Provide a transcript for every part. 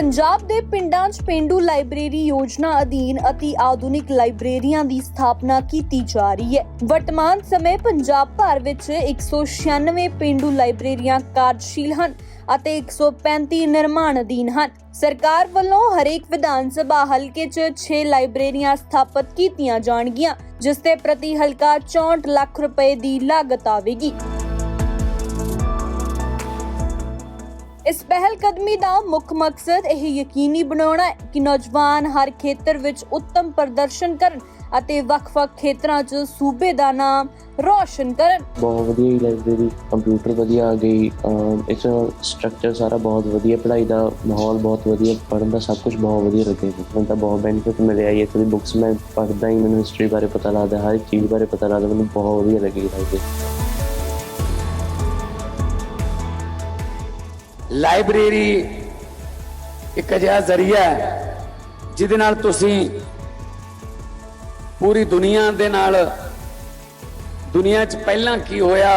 ਪੰਜਾਬ ਦੇ ਪਿੰਡਾਂ 'ਚ ਪਿੰਡੂ ਲਾਇਬ੍ਰੇਰੀ ਯੋਜਨਾ ਅਧੀਨ ਅਤੀ ਆਧੁਨਿਕ ਲਾਇਬ੍ਰੇਰੀਆਂ ਦੀ ਸਥਾਪਨਾ ਕੀਤੀ ਜਾ ਰਹੀ ਹੈ। ਵਰਤਮਾਨ ਸਮੇਂ ਪੰਜਾਬ ਭਰ ਵਿੱਚ 196 ਪਿੰਡੂ ਲਾਇਬ੍ਰੇਰੀਆਂ ਕਾਰਜਸ਼ੀਲ ਹਨ ਅਤੇ 135 ਨਿਰਮਾਣ ਅਧੀਨ ਹਨ। ਸਰਕਾਰ ਵੱਲੋਂ ਹਰੇਕ ਵਿਧਾਨ ਸਭਾ ਹਲਕੇ 'ਚ 6 ਲਾਇਬ੍ਰੇਰੀਆਂ ਸਥਾਪਿਤ ਕੀਤੀਆਂ ਜਾਣਗੀਆਂ, ਜਿਸ ਤੇ ਪ੍ਰਤੀ ਹਲਕਾ 64 ਲੱਖ ਰੁਪਏ ਦੀ ਲਾਗਤ ਆਵੇਗੀ। ਇਸ ਪਹਿਲ ਕਦਮੀ ਦਾ ਮੁੱਖ ਮਕਸਦ ਇਹ ਯਕੀਨੀ ਬਣਾਉਣਾ ਹੈ ਕਿ ਨੌਜਵਾਨ ਹਰ ਖੇਤਰ ਵਿੱਚ ਉੱਤਮ ਪ੍ਰਦਰਸ਼ਨ ਕਰਨ ਅਤੇ ਵੱਖ-ਵੱਖ ਖੇਤਰਾਂ 'ਚ ਸੂਬੇ ਦਾ ਨਾਮ ਰੋਸ਼ਨ ਕਰਨ। ਬਹੁਤ ਵਧੀਆ ਹੀ ਲਾਇਬ੍ਰੇਰੀ ਕੰਪਿਊਟਰ ਵਧੀਆ ਆ ਗਈ ਅਮ ਇਸ ਸਟਰਕਚਰ ਸਾਰਾ ਬਹੁਤ ਵਧੀਆ, ਪੜ੍ਹਾਈ ਦਾ ਮਾਹੌਲ ਬਹੁਤ ਵਧੀਆ, ਪੜ੍ਹਨ ਦਾ ਸਭ ਕੁਝ ਬਹੁਤ ਵਧੀਆ ਲੱਗਿਆ ਮੈਨੂੰ ਤਾਂ ਬਹੁਤ ਬੈਨੀਫਿਟ ਮਿਲਿਆ ਇਹ ਤੋਂ ਬੁੱਕਸ ਮੈਂ ਪੜ੍ਹਦਾ ਹੀ, ਮੈਨੂੰ ਹਿਸਟਰੀ ਬਾਰੇ ਪਤਾ ਲੱਗਦਾ, ਹਰ ਇੱਕ ਚੀਜ਼ ਬਾਰੇ ਪਤਾ ਲੱਗਦਾ, ਮੈਨੂੰ ਬਹੁਤ ਵਧੀਆ ਲੱਗੀ ਲਾਇਬ੍ਰੇਰੀ ਲਾਇਬ੍ਰੇਰੀ ਇੱਕ ਅਜਿਹਾ ਜ਼ਰੀਆ ਹੈ, ਜਿਹਦੇ ਨਾਲ ਤੁਸੀਂ ਪੂਰੀ ਦੁਨੀਆ ਦੇ ਨਾਲ ਦੁਨੀਆ 'ਚ ਪਹਿਲਾਂ ਕੀ ਹੋਇਆ,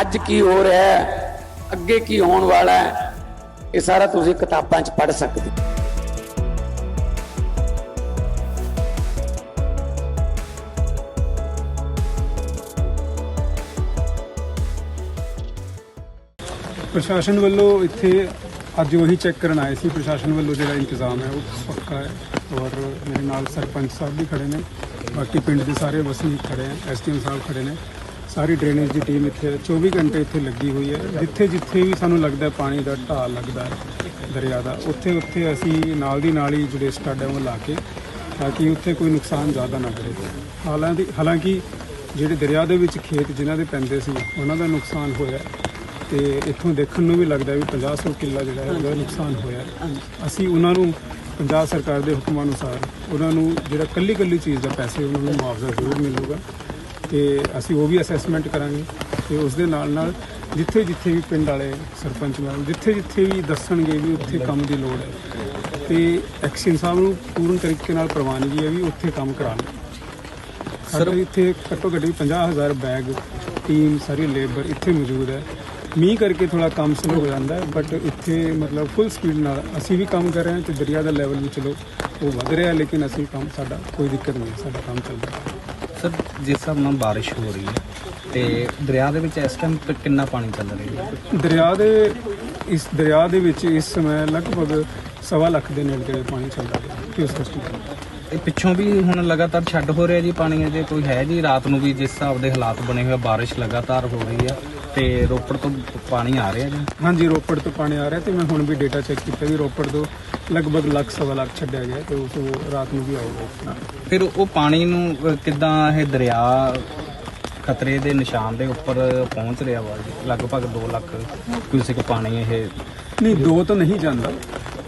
ਅੱਜ ਕੀ ਹੋ ਰਿਹਾ ਹੈ, ਅੱਗੇ ਕੀ ਹੋਣ ਵਾਲਾ ਹੈ, ਇਹ ਸਾਰਾ ਤੁਸੀਂ ਕਿਤਾਬਾਂ 'ਚ ਪੜ੍ਹ ਸਕਦੇ ਹੋ। ਪ੍ਰਸ਼ਾਸਨ ਵੱਲੋਂ ਇੱਥੇ ਅੱਜ ਉਹੀ ਚੈੱਕ ਕਰਨ ਆਏ ਸੀ। ਪ੍ਰਸ਼ਾਸਨ ਵੱਲੋਂ ਜਿਹੜਾ ਇੰਤਜ਼ਾਮ ਹੈ, ਉਹ ਪੱਕਾ ਹੈ ਔਰ ਮੇਰੇ ਨਾਲ ਸਰਪੰਚ ਸਾਹਿਬ ਵੀ ਖੜੇ ਨੇ। ਬਾਕੀ ਪਿੰਡ ਦੇ ਸਾਰੇ ਵਸਨੀਕ ਖੜੇ ਹੈ ਐਸਟੀਐਮ ਸਾਹਿਬ ਖੜੇ ਨੇ। ਸਾਰੀ ਡਰੇਨੇਜ ਦੀ ਟੀਮ ਇੱਥੇ ਹੈ। 24 ਘੰਟੇ ਇੱਥੇ ਲੱਗੀ ਹੋਈ ਹੈ। ਜਿੱਥੇ ਜਿੱਥੇ ਵੀ ਸਾਨੂੰ ਲੱਗਦਾ ਪਾਣੀ ਦਾ ਢਾਲ ਲੱਗਦਾ ਦਰਿਆ ਦਾ, ਉੱਥੇ ਉੱਥੇ ਅਸੀਂ ਨਾਲ ਦੀ ਨਾਲ ਹੀ ਜਿਹੜੇ ਸਟੱਡ ਹੈ ਉਹ ਲਾ ਕੇ ਤਾਂ ਕਿ ਉੱਥੇ ਕੋਈ ਨੁਕਸਾਨ ਜ਼ਿਆਦਾ ਨਾ ਕਰੇ। ਹਾਲਾਂਕਿ ਹਾਲਾਂਕਿ ਜਿਹੜੇ ਦਰਿਆ ਦੇ ਵਿੱਚ ਖੇਤ ਜਿਨ੍ਹਾਂ ਦੇ ਪੈਂਦੇ ਸੀ, ਉਹਨਾਂ ਦਾ ਨੁਕਸਾਨ ਹੋਇਆ। ਤੇ ਇੱਥੋਂ ਦੇਖਣ ਨੂੰ ਵੀ ਲੱਗਦਾ ਵੀ 50 ਕਿੱਲਾ ਜਿਹੜਾ ਹੈ ਉਹਦਾ ਨੁਕਸਾਨ ਹੋਇਆ ਹੈ। ਅਸੀਂ ਉਹਨਾਂ ਨੂੰ ਪੰਜਾਬ ਸਰਕਾਰ ਦੇ ਹੁਕਮਾਂ ਅਨੁਸਾਰ ਉਹਨਾਂ ਨੂੰ ਜਿਹੜਾ ਕੱਲੀ ਕੱਲੀ ਚੀਜ਼ ਦਾ ਪੈਸੇ ਉਹਨਾਂ ਨੂੰ ਮੁਆਵਜ਼ਾ ਜ਼ਰੂਰ ਮਿਲੂਗਾ ਤੇ ਅਸੀਂ ਉਹ ਵੀ ਅਸੈਸਮੈਂਟ ਕਰਾਂਗੇ ਤੇ ਉਸ ਦੇ ਨਾਲ ਨਾਲ ਜਿੱਥੇ ਜਿੱਥੇ ਵੀ ਪਿੰਡ ਵਾਲੇ ਸਰਪੰਚ ਮੈਂਬਰ ਜਿੱਥੇ ਜਿੱਥੇ ਵੀ ਦੱਸਣਗੇ ਵੀ ਉੱਥੇ ਕੰਮ ਦੀ ਲੋੜ ਹੈ ਤੇ ਐਕਸ਼ਨ ਸਾਹਿਬ ਨੂੰ ਪੂਰਨ ਤਰੀਕੇ ਨਾਲ ਪ੍ਰਵਾਨਗੀ ਹੈ ਵੀ ਉੱਥੇ ਕੰਮ ਕਰਾਉਣ। ਸਾਡੇ ਇੱਥੇ ਘੱਟੋ ਘੱਟ ਵੀ 50000 ਬੈਗ ਟੀਮ ਸਾਰੀ ਲੇਬਰ ਇੱਥੇ ਮੌਜੂਦ ਹੈ। ਮੀਂਹ ਕਰਕੇ ਥੋੜਾ ਕੰਮ ਸਲੋ ਹੋ ਜਾਂਦਾ ਹੈ ਬਟ ਇੱਥੇ ਮਤਲਬ ਫੁੱਲ ਸਪੀਡ ਨਾਲ ਅਸੀਂ ਵੀ ਕੰਮ ਕਰ ਰਹੇ ਹਾਂ ਤੇ ਦਰਿਆ ਦਾ ਲੈਵਲ ਵੀ ਚਲੋ ਉਹ ਵਧ ਰਿਹਾ ਲੇਕਿਨ ਅਸੀਂ ਕੰਮ ਸਾਡਾ ਕੋਈ ਦਿੱਕਤ ਨਹੀਂ ਸਾਡਾ ਕੰਮ ਚੱਲ ਰਿਹਾ ਸਰ ਜਿਸ ਹਿਸਾਬ ਨਾਲ ਬਾਰਿਸ਼ ਹੋ ਰਹੀ ਹੈ ਤੇ ਦਰਿਆ ਦੇ ਵਿੱਚ ਇਸ ਟਾਈਮ ਕਿੰਨਾ ਪਾਣੀ ਚੱਲ ਰਿਹਾ ਹੈ? ਦਰਿਆ ਦੇ ਇਸ ਦਰਿਆ ਦੇ ਵਿੱਚ ਇਸ ਸਮੇਂ ਲਗਭਗ ਸਵਾ ਲੱਖ ਦੇ ਨੇੜੇ ਪਾਣੀ ਚੱਲ ਰਿਹਾ ਹੈ ਕਿਉਂਕਿ ਇਹ ਪਿੱਛੋਂ ਵੀ ਹੁਣ ਲਗਾਤਾਰ ਛੱਡ ਹੋ ਰਿਹਾ ਜੀ ਪਾਣੀ ਅਜੇ ਕੋਈ ਹੈ ਜੀ? ਰਾਤ ਨੂੰ ਵੀ ਜਿਸ ਹਿਸਾਬ ਦੇ ਹਾਲਾਤ ਬਣੇ ਹੋਏ ਆ, ਬਾਰਿਸ਼ ਲਗਾਤਾਰ ਹੋ ਰਹੀ ਆ। ਤੇ ਰੋਪੜ ਤੋਂ ਪਾਣੀ ਆ ਰਿਹਾ ਜੀ? ਹਾਂਜੀ ਰੋਪੜ ਤੋਂ ਪਾਣੀ ਆ ਰਿਹਾ ਤੇ ਮੈਂ ਹੁਣ ਵੀ ਡੇਟਾ ਚੈੱਕ ਕੀਤਾ ਵੀ ਰੋਪੜ ਤੋਂ ਲਗਭਗ ਲੱਖ ਸਵਾ ਲੱਖ ਛੱਡਿਆ ਗਿਆ ਤੇ ਉਸ ਤੋਂ ਰਾਤ ਨੂੰ ਵੀ ਆਊਗਾ ਫਿਰ ਉਹ ਪਾਣੀ ਨੂੰ ਕਿੱਦਾਂ ਇਹ ਦਰਿਆ ਖਤਰੇ ਦੇ ਨਿਸ਼ਾਨ ਦੇ ਉੱਪਰ ਪਹੁੰਚ ਰਿਹਾ ਵਾ? ਜੀ ਲਗਭਗ 2 ਲੱਖ ਕਿਊਸਿਕ ਪਾਣੀ ਇਹ ਨਹੀਂ ਦੋ ਤਾਂ ਨਹੀਂ ਜਾਂਦਾ।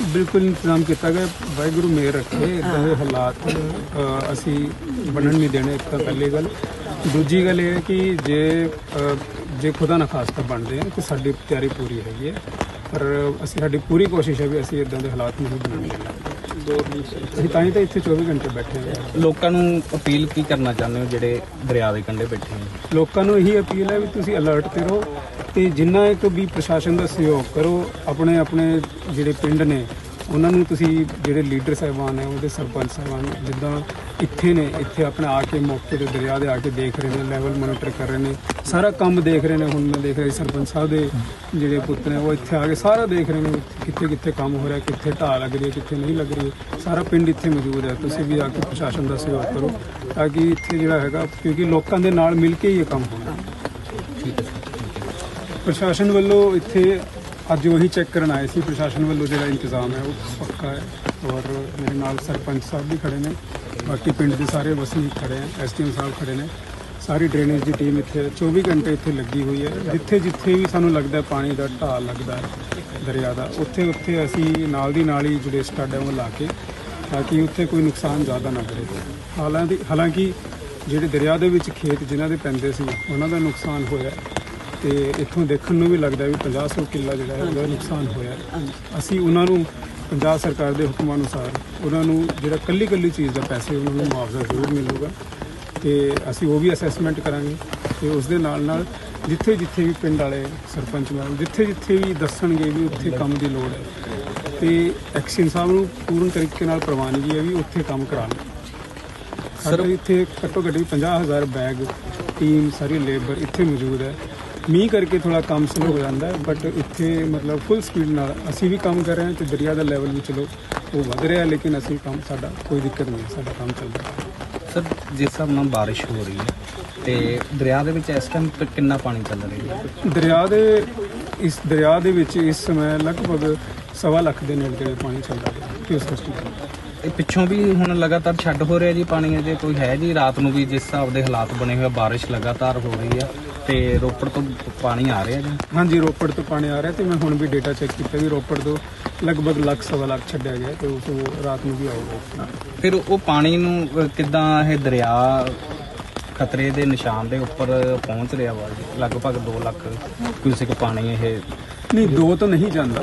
ਬਿਲਕੁਲ ਇੰਤਜ਼ਾਮ ਕੀਤਾ ਗਿਆ ਵਾਹਿਗੁਰੂ ਮੇਰ ਰੱਖੇ ਇਦਾਂ ਦੇ ਹਾਲਾਤ ਅ, ਅਸੀਂ ਬਣਨ ਨਹੀਂ ਦੇਣੇ ਇੱਕ ਤਾਂ ਪਹਿਲੀ ਗੱਲ। ਦੂਜੀ ਗੱਲ ਇਹ ਹੈ ਕਿ ਜੇ ਅ, ਜੇ ਖੁਦਾ ਨਾ ਖਾਸਤਾ ਬਣਦੇ ਆ ਕਿ ਸਾਡੀ ਤਿਆਰੀ ਪੂਰੀ ਹੈਗੀ ਹੈ। ਪਰ ਅਸੀਂ ਸਾਡੀ ਪੂਰੀ ਕੋਸ਼ਿਸ਼ ਹੈ ਵੀ ਅਸੀਂ ਇਦਾਂ ਦੇ ਹਾਲਾਤ ਨਹੀਂ ਬਣਨ ਦੇਣਾ ਅਸੀਂ ਤਾਂ ਹੀ ਤਾਂ ਇੱਥੇ 24 ਘੰਟੇ ਬੈਠੇ ਹਾਂ। ਲੋਕਾਂ ਨੂੰ ਅਪੀਲ ਕੀ ਕਰਨਾ ਚਾਹੁੰਦੇ ਹੋ ਜਿਹੜੇ ਦਰਿਆ ਦੇ ਕੰਢੇ ਬੈਠੇ ਨੇ? ਲੋਕਾਂ ਨੂੰ ਇਹੀ ਅਪੀਲ ਹੈ ਵੀ ਤੁਸੀਂ ਅਲਰਟ ਤੇ ਰਹੋ ਤੇ ਜਿੰਨਾ ਇੱਕ ਵੀ ਪ੍ਰਸ਼ਾਸਨ ਦਾ ਸਹਿਯੋਗ ਕਰੋ ਆਪਣੇ ਆਪਣੇ ਜਿਹੜੇ ਪਿੰਡ ਨੇ ਉਹਨਾਂ ਨੂੰ ਤੁਸੀਂ ਜਿਹੜੇ ਲੀਡਰ ਸਾਹਿਬਾਨ ਹੈ ਉਹਦੇ ਸਰਪੰਚ ਸਾਹਿਬਾਨ ਜਿੱਦਾਂ ਇੱਥੇ ਨੇ ਇੱਥੇ ਆਪਣੇ ਆ ਕੇ ਮੌਕੇ ਤੇ ਦਰਿਆ ਦੇ ਆ ਕੇ ਦੇਖ ਰਹੇ ਨੇ ਲੈਵਲ ਮੋਨੀਟਰ ਕਰ ਰਹੇ ਨੇ ਸਾਰਾ ਕੰਮ ਦੇਖ ਰਹੇ ਨੇ ਹੁਣ ਮੈਂ ਦੇਖ ਰਿਹਾ ਸਰਪੰਚ ਸਾਹਿਬ ਦੇ ਜਿਹੜੇ ਪੁੱਤ ਨੇ ਉਹ ਇੱਥੇ ਆ ਕੇ ਸਾਰਾ ਦੇਖ ਰਹੇ ਨੇ ਕਿੱਥੇ ਕਿੱਥੇ ਕੰਮ ਹੋ ਰਿਹਾ ਕਿੱਥੇ ਢਾਹ ਲੱਗ ਰਹੀ ਹੈ ਕਿੱਥੇ ਨਹੀਂ ਲੱਗ ਰਹੀ ਸਾਰਾ ਪਿੰਡ ਇੱਥੇ ਮੌਜੂਦ ਹੈ ਤੁਸੀਂ ਵੀ ਆ ਕੇ ਪ੍ਰਸ਼ਾਸਨ ਦਾ ਸਹਿਯੋਗ ਕਰੋ ਤਾਂ ਕਿ ਇੱਥੇ ਜਿਹੜਾ ਹੈਗਾ ਕਿਉਂਕਿ ਲੋਕਾਂ ਦੇ ਨਾਲ ਮਿਲ ਕੇ ਹੀ ਇਹ ਕੰਮ ਹੋਣਾ। ਪ੍ਰਸ਼ਾਸਨ ਵੱਲੋਂ ਇੱਥੇ ਅੱਜ ਉਹੀ ਚੈੱਕ ਕਰਨ ਆਏ ਸੀ, ਪ੍ਰਸ਼ਾਸਨ ਵੱਲੋਂ ਜਿਹੜਾ ਇੰਤਜ਼ਾਮ ਹੈ, ਉਹ ਪੱਕਾ ਹੈ ਔਰ ਮੇਰੇ ਨਾਲ ਸਰਪੰਚ ਸਾਹਿਬ ਵੀ ਖੜੇ ਨੇ, ਬਾਕੀ ਪਿੰਡ ਦੇ ਸਾਰੇ ਵਸਨੀਕ ਖੜੇ ਹੈ ਐਸਟੀਐਮ ਸਾਹਿਬ ਖੜੇ ਨੇ। ਸਾਰੀ ਡਰੇਨੇਜ ਦੀ ਟੀਮ ਇੱਥੇ ਹੈ। 24 ਘੰਟੇ ਇੱਥੇ ਲੱਗੀ ਹੋਈ ਹੈ। ਜਿੱਥੇ ਜਿੱਥੇ ਵੀ ਸਾਨੂੰ ਲੱਗਦਾ ਪਾਣੀ ਦਾ ਢਾਲ ਲੱਗਦਾ ਦਰਿਆ ਦਾ, ਉੱਥੇ ਉੱਥੇ ਅਸੀਂ ਨਾਲ ਦੀ ਨਾਲ ਹੀ ਜਿਹੜੇ ਸਟੱਡ ਹੈ ਉਹ ਲਾ ਕੇ, ਤਾਂ ਕਿ ਉੱਥੇ ਕੋਈ ਨੁਕਸਾਨ ਜ਼ਿਆਦਾ ਨਾ ਕਰੇ। ਹਾਲਾਂਕਿ ਹਾਲਾਂਕਿ ਜਿਹੜੇ ਦਰਿਆ ਦੇ ਵਿੱਚ ਖੇਤ ਜਿਨ੍ਹਾਂ ਦੇ ਪੈਂਦੇ ਸੀ, ਉਹਨਾਂ ਦਾ ਨੁਕਸਾਨ ਹੋਇਆ ਤੇ ਇੱਥੋਂ ਦੇਖਣ ਨੂੰ ਵੀ ਲੱਗਦਾ ਵੀ 50 ਕਿੱਲਾ ਜਿਹੜਾ ਹੈ ਉਹਦਾ ਨੁਕਸਾਨ ਹੋਇਆ ਅਸੀਂ ਉਹਨਾਂ ਨੂੰ ਪੰਜਾਬ ਸਰਕਾਰ ਦੇ ਹੁਕਮਾਂ ਅਨੁਸਾਰ ਉਹਨਾਂ ਨੂੰ ਜਿਹੜਾ ਕੱਲੀ ਕੱਲੀ ਚੀਜ਼ ਦਾ ਪੈਸੇ ਉਹਨਾਂ ਨੂੰ ਮੁਆਵਜ਼ਾ ਜ਼ਰੂਰ ਮਿਲੂਗਾ ਤੇ ਅਸੀਂ ਉਹ ਵੀ ਅਸੈਸਮੈਂਟ ਕਰਾਂਗੇ ਤੇ ਉਸ ਦੇ ਨਾਲ ਨਾਲ ਜਿੱਥੇ ਜਿੱਥੇ ਵੀ ਪਿੰਡ ਵਾਲੇ ਸਰਪੰਚ ਮੈਂਬਰ ਜਿੱਥੇ ਜਿੱਥੇ ਵੀ ਦੱਸਣਗੇ ਵੀ ਉੱਥੇ ਕੰਮ ਦੀ ਲੋੜ ਹੈ ਤੇ ਐਕਸ਼ਨ ਸਾਹਿਬ ਨੂੰ ਪੂਰਨ ਤਰੀਕੇ ਨਾਲ ਪ੍ਰਵਾਨਗੀ ਹੈ ਵੀ ਉੱਥੇ ਕੰਮ ਕਰਾਉਣ। ਸਾਡੇ ਇੱਥੇ ਘੱਟੋ ਘੱਟ ਵੀ 50000 ਬੈਗ ਟੀਮ ਸਾਰੀ ਲੇਬਰ ਇੱਥੇ ਮੌਜੂਦ ਹੈ। ਮੀਂਹ ਕਰਕੇ ਥੋੜਾ ਕੰਮ ਸਲੋ ਹੋ ਜਾਂਦਾ ਹੈ ਬਟ ਇੱਥੇ ਮਤਲਬ ਫੁੱਲ ਸਪੀਡ ਨਾਲ ਅਸੀਂ ਵੀ ਕੰਮ ਕਰ ਰਹੇ ਹਾਂ ਤੇ ਦਰਿਆ ਦਾ ਲੈਵਲ ਵੀ ਚਲੋ ਉਹ ਵਧ ਰਿਹਾ ਲੇਕਿਨ ਅਸੀਂ ਕੰਮ ਸਾਡਾ ਕੋਈ ਦਿੱਕਤ ਨਹੀਂ ਸਾਡਾ ਕੰਮ ਚੱਲ ਰਿਹਾ ਸਰ ਜਿਸ ਹਿਸਾਬ ਨਾਲ ਬਾਰਿਸ਼ ਹੋ ਰਹੀ ਹੈ ਤੇ ਦਰਿਆ ਦੇ ਵਿੱਚ ਇਸ ਟਾਈਮ ਕਿੰਨਾ ਪਾਣੀ ਚੱਲ ਰਿਹਾ ਹੈ? ਦਰਿਆ ਦੇ ਇਸ ਦਰਿਆ ਦੇ ਵਿੱਚ ਇਸ ਸਮੇਂ ਲਗਭਗ ਸਵਾ ਲੱਖ ਦੇ ਨੇੜੇ ਪਾਣੀ ਚੱਲਦਾ ਹੈ ਕਿਸ ਸਿਸਟਮ ਇਹ ਪਿੱਛੋਂ ਵੀ ਹੁਣ ਲਗਾਤਾਰ ਛੱਡ ਹੋ ਰਿਹਾ ਜੀ ਪਾਣੀ ਅਜੇ ਕੋਈ ਹੈ ਜੀ? ਰਾਤ ਨੂੰ ਵੀ ਜਿਸ ਹਿਸਾਬ ਦੇ ਹਾਲਾਤ ਬਣੇ ਹੋਏ ਬਾਰਿਸ਼ ਲਗਾਤਾਰ ਹੋ ਰਹੀ ਆ ਤੇ ਰੋਪੜ ਤੋਂ ਪਾਣੀ ਆ ਰਿਹਾ ਜੀ? ਹਾਂਜੀ ਰੋਪੜ ਤੋਂ ਪਾਣੀ ਆ ਰਿਹਾ ਤੇ ਮੈਂ ਹੁਣ ਵੀ ਡੇਟਾ ਚੈੱਕ ਕੀਤਾ ਵੀ ਰੋਪੜ ਤੋਂ ਲਗਭਗ ਲੱਖ ਸਵਾ ਲੱਖ ਛੱਡਿਆ ਗਿਆ ਤੇ ਉਸ ਉਹ ਰਾਤ ਨੂੰ ਵੀ ਆਊਗਾ ਫਿਰ ਉਹ ਪਾਣੀ ਨੂੰ ਕਿੱਦਾਂ ਇਹ ਦਰਿਆ ਖਤਰੇ ਦੇ ਨਿਸ਼ਾਨ ਦੇ ਉੱਪਰ ਪਹੁੰਚ ਰਿਹਾ ਵਾ? ਜੀ ਲਗਭਗ 2 ਲੱਖ ਕਿਊਸਿਕ ਪਾਣੀ ਇਹ ਨਹੀਂ ਦੋ ਤਾਂ ਨਹੀਂ ਜਾਂਦਾ।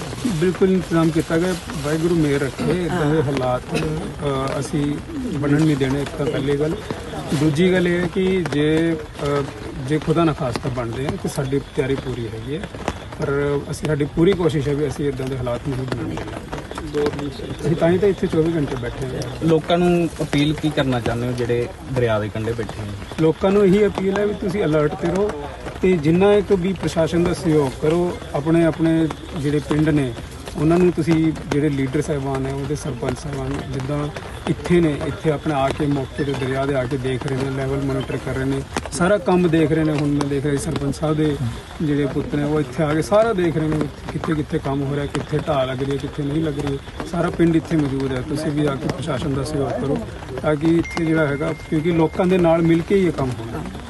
ਬਿਲਕੁਲ ਇੰਤਜ਼ਾਮ ਕੀਤਾ ਗਿਆ। ਵਾਹਿਗੁਰੂ ਮੇਰ ਰੱਖੇ। ਇਦਾਂ ਦੇ ਹਾਲਾਤ ਅ, ਅਸੀਂ ਬਣਨ ਨਹੀਂ ਦੇਣੇ ਇੱਕ ਤਾਂ ਪਹਿਲੀ ਗੱਲ। ਦੂਜੀ ਗੱਲ ਇਹ ਹੈ ਕਿ ਜੇ ਅ, ਜੇ ਖੁਦਾ ਨਾ ਖਾਸਤਾ ਬਣਦੇ ਆ ਤੇ ਸਾਡੀ ਤਿਆਰੀ ਪੂਰੀ ਹੈਗੀ ਹੈ। ਪਰ ਅਸੀਂ ਸਾਡੀ ਪੂਰੀ ਕੋਸ਼ਿਸ਼ ਹੈ ਵੀ ਅਸੀਂ ਇਦਾਂ ਦੇ ਹਾਲਾਤ ਨਹੀਂ ਬਣਨ ਦੇਣਾ ਅਸੀਂ ਤਾਂ ਹੀ ਤਾਂ ਇੱਥੇ 24 ਘੰਟੇ ਬੈਠੇ ਹਾਂ। ਲੋਕਾਂ ਨੂੰ ਅਪੀਲ ਕੀ ਕਰਨਾ ਚਾਹੁੰਦੇ ਹੋ ਜਿਹੜੇ ਦਰਿਆ ਦੇ ਕੰਢੇ ਬੈਠੇ ਆ ਲੋਕਾਂ ਨੂੰ ਇਹੀ ਅਪੀਲ ਹੈ ਵੀ ਤੁਸੀਂ ਅਲਰਟ ਤੇ ਰਹੋ ਤੇ ਜਿੰਨਾ ਇੱਕ ਵੀ ਪ੍ਰਸ਼ਾਸਨ ਦਾ ਸਹਿਯੋਗ ਕਰੋ ਆਪਣੇ ਆਪਣੇ ਜਿਹੜੇ ਪਿੰਡ ਨੇ ਉਹਨਾਂ ਨੂੰ ਤੁਸੀਂ ਜਿਹੜੇ ਲੀਡਰ ਸਾਹਿਬਾਨ ਹੈ ਉਹਦੇ ਸਰਪੰਚ ਸਾਹਿਬਾਨ, ਜਿੱਦਾਂ ਇੱਥੇ ਨੇ, ਇੱਥੇ ਆਪਣਾ ਆ ਕੇ ਮੌਕੇ ਤੇ ਦਰਿਆ ਦੇ ਆ ਕੇ ਦੇਖ ਰਹੇ ਨੇ ਲੈਵਲ ਮੋਨੀਟਰ ਕਰ ਰਹੇ ਨੇ, ਸਾਰਾ ਕੰਮ ਦੇਖ ਰਹੇ ਨੇ, ਹੁਣ ਮੈਂ ਦੇਖ ਰਿਹਾ ਸਰਪੰਚ ਸਾਹਿਬ ਦੇ ਜਿਹੜੇ ਪੁੱਤ ਨੇ, ਉਹ ਇੱਥੇ ਆ ਕੇ ਸਾਰਾ ਦੇਖ ਰਹੇ ਨੇ ਕਿੱਥੇ ਕਿੱਥੇ ਕੰਮ ਹੋ ਰਿਹਾ, ਕਿੱਥੇ ਢਾਹ ਲੱਗ ਰਹੀ ਹੈ, ਕਿੱਥੇ ਨਹੀਂ ਲੱਗ ਰਹੀ ਸਾਰਾ ਪਿੰਡ ਇੱਥੇ ਮੌਜੂਦ ਹੈ, ਤੁਸੀਂ ਵੀ ਆ ਕੇ ਪ੍ਰਸ਼ਾਸਨ ਦਾ ਸਹਿਯੋਗ ਕਰੋ, ਤਾਂ ਕਿ ਇੱਥੇ ਜਿਹੜਾ ਹੈਗਾ, ਕਿਉਂਕਿ ਲੋਕਾਂ ਦੇ ਨਾਲ ਮਿਲ ਕੇ ਹੀ ਇਹ ਕੰਮ ਹੋਣਾ ਠੀਕ